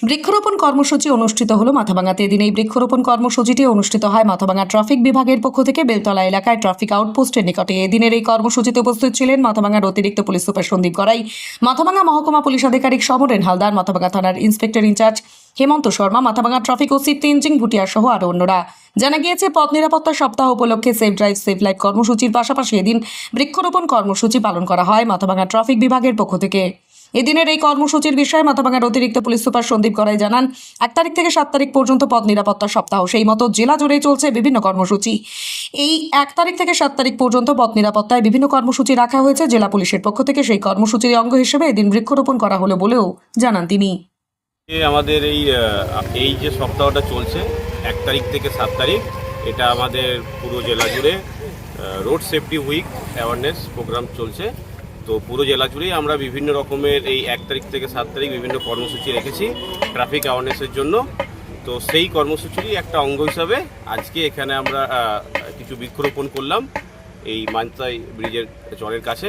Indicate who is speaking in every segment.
Speaker 1: বৃক্ষরোপণ কর্মসূচি অনুষ্ঠিত হলো মাথাভাঙাতে। এদিন এই বৃক্ষরোপণ কর্মসূচিটি অনুষ্ঠিত হয় মাথাভাঙা ট্রাফিক বিভাগের পক্ষ থেকে বেলতলা এলাকায় ট্রাফিক আউটপোস্টের নিকটে। এদিনের এই কর্মসূচিতে উপস্থিত ছিলেন মাথাভাঙার অতিরিক্ত পুলিশ সুপার সন্দীপ গড়াই, মাথাভাঙা মহকুমা পুলিশ আধিকারিক সমরেন হালদার, মাথাভাঙা থানার inspector in charge Hemanta Sharma, Mathabhanga traffic OC Tenzing Bhutia সহ আরও অন্যরা। জানা গিয়েছে, পথ নিরাপত্তা সপ্তাহ উপলক্ষে সেফ ড্রাইভ, সেফ লাইফ কর্মসূচির পাশাপাশি এদিন বৃক্ষরোপণ কর্মসূচি পালন করা হয় মাথাভাঙা ট্রাফিক বিভাগের পক্ষ থেকে। এদিনের এই কর্মসূচির বিষয়ে মাথাভাঙার অতিরিক্ত পুলিশ সুপার সন্দীপ গড়াই জানান, এক তারিখ থেকে সাত তারিখ পর্যন্ত পথ নিরাপত্তা সপ্তাহ। সেই মতো জেলা জুড়ে চলছে বিভিন্ন কর্মসূচি। এই এক তারিখ থেকে সাত তারিখ পর্যন্ত পথ নিরাপত্তায় বিভিন্ন কর্মসূচি রাখা হয়েছে জেলা পুলিশের পক্ষ থেকে। সেই কর্মসূচির অঙ্গ হিসেবে এদিন বৃক্ষরোপণ করা হলো বলেও জানান তিনি।
Speaker 2: আমাদের এই এই যে সপ্তাহটা চলছে, এক তারিখ থেকে সাত তারিখ, এটা আমাদের পুরো জেলা জুড়ে road safety week awareness programme চলছে। তো পুরো জেলা জুড়েই আমরা বিভিন্ন রকমের এই এক তারিখ থেকে সাত তারিখ বিভিন্ন কর্মসূচি রেখেছি ট্রাফিক অ্যাওয়ারনেসের জন্য। তো সেই কর্মসূচিরই একটা অঙ্গ হিসাবে আজকে এখানে আমরা কিছু বৃক্ষরোপণ করলাম এই মানসাই ব্রিজের চরের কাছে।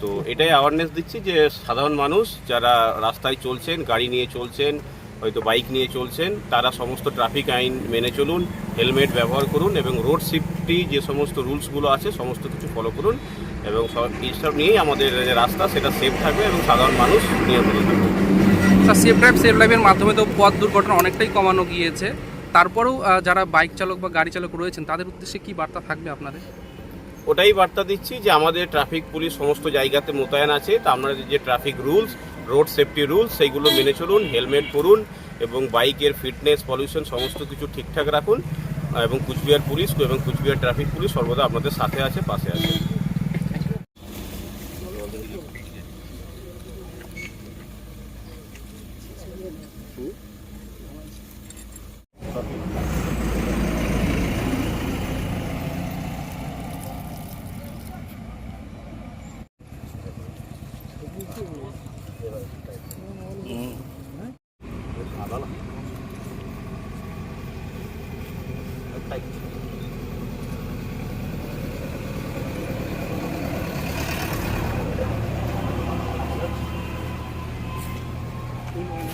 Speaker 2: তো এটাই অ্যাওয়ারনেস দিচ্ছি যে সাধারণ মানুষ যারা রাস্তায় চলছেন, গাড়ি নিয়ে চলছেন, হয়তো বাইক নিয়ে চলছেন, তারা সমস্ত ট্রাফিক আইন মেনে চলুন হেলমেট ব্যবহার করুন এবং রোড সেফটি যে সমস্ত রুলসগুলো আছে, সমস্ত কিছু ফলো করুন। এবং সব এইসব নিয়েই আমাদের যে রাস্তা সেটা সেফ থাকবে এবং সাধারণ মানুষ নিয়ন্ত্রণে থাকবে।
Speaker 3: তা সেফ ড্রাইভ সেফ লাইফের মাধ্যমে তো পথ দুর্ঘটনা অনেকটাই কমানো গিয়েছে। তারপরেও যারা বাইক চালক বা গাড়ি চালক রয়েছেন তাদের উদ্দেশ্যে কি বার্তা থাকবে আপনাদের?
Speaker 2: ওটাই বার্তা দিচ্ছি যে আমাদের ট্রাফিক পুলিশ সমস্ত জায়গাতে মোতায়েন আছে। তা আমরা যে traffic rules road safety rules সেইগুলো মেনে চলুন হেলমেট পরুন এবং বাইকের ফিটনেস পলিউশন সমস্ত কিছু ঠিকঠাক রাখুন। এবং কুচবিহার পুলিশ এবং কুচবিহার ট্রাফিক পুলিশ সর্বদা আপনাদের সাথে আছে পাশে আছে। টু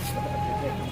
Speaker 2: Thank you.